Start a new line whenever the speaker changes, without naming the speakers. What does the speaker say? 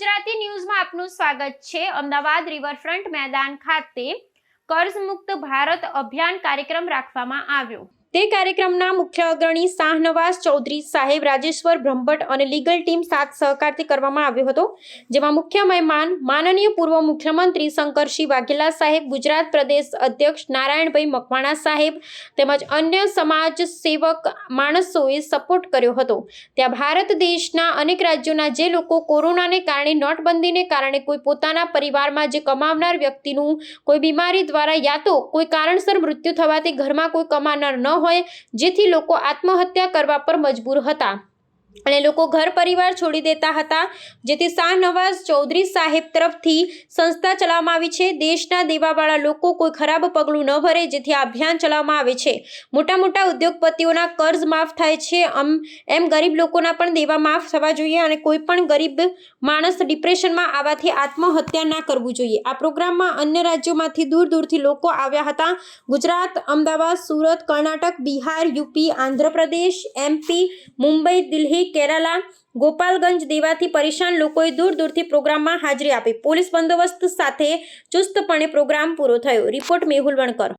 ગુજરાતી ન્યૂઝમાં આપનું સ્વાગત છે. અમદાવાદ રિવરફ્રન્ટ મેદાન ખાતે કર્જ મુક્ત ભારત અભિયાન કાર્યક્રમ રાખવામાં આવ્યો. તે કાર્યક્રમના મુખ્ય અગ્રણી શાહનવાઝ ચૌધરી સાહેબ રાજેશ્વર બ્રહ્મભટ્ટ અને લીગલ ટીમ સાથ સહકારથી કરવામાં આવ્યો હતો, જેમાં મુખ્ય મહેમાન માનનીય પૂર્વ મુખ્યમંત્રી શંકરસિંહ વાઘેલા સાહેબ, ગુજરાત પ્રદેશ અધ્યક્ષ નારાયણભાઈ મકવાણા સાહેબ તેમજ અન્ય સમાજ સેવક માણસોએ સપોર્ટ કર્યો હતો. ત્યાં ભારત દેશના અનેક રાજ્યોના જે લોકો કોરોનાને કારણે નોટબંધીને કારણે કોઈ પોતાના પરિવારમાં જે કમાવનાર વ્યક્તિનું કોઈ બીમારી દ્વારા યા તો કોઈ કારણસર મૃત્યુ થવાથી ઘરમાં કોઈ કમાનાર ન હોય જેથી લોકો આત્મહત્યા કરવા પર મજબૂર હતા. અને લોકો ઘર પરિવાર છોડી દેતા હતા, જેથી શાહનવાઝ ચૌધરી સાહેબ તરફથી સંસ્થા ચલાવવામાં આવી છે. દેશના દેવાવાળા લોકો કોઈ ખરાબ પગલું ન ભરે, જેથી આ અભિયાન ચલાવવામાં આવે છે. મોટા મોટા ઉદ્યોગપતિઓના કર્જ માફ થાય છે. આમ એમ ગરીબ લોકોના પણ દેવા માફ થવા જોઈએ અને કોઈ પણ ગરીબ માણસ ડિપ્રેશનમાં આવવાથી આત્મહત્યા ના કરવું જોઈએ. આ પ્રોગ્રામમાં અન્ય રાજ્યોમાંથી દૂર દૂરથી લોકો આવ્યા હતા. ગુજરાત, અમદાવાદ, સુરત, કર્ણાટક, બિહાર, યુપી, આંધ્રપ્રદેશ, એમપી, મુંબઈ, દિલ્હી કેરાલા ગોપાલગંજ દેવાથી પરેશાન લોકોએ દૂર દૂરથી પ્રોગ્રામમાં હાજરી આપી. પોલીસ બંદોબસ્ત સાથે ચુસ્તપણે પ્રોગ્રામ પૂરો થયો. રિપોર્ટ મેહુલ વણકર.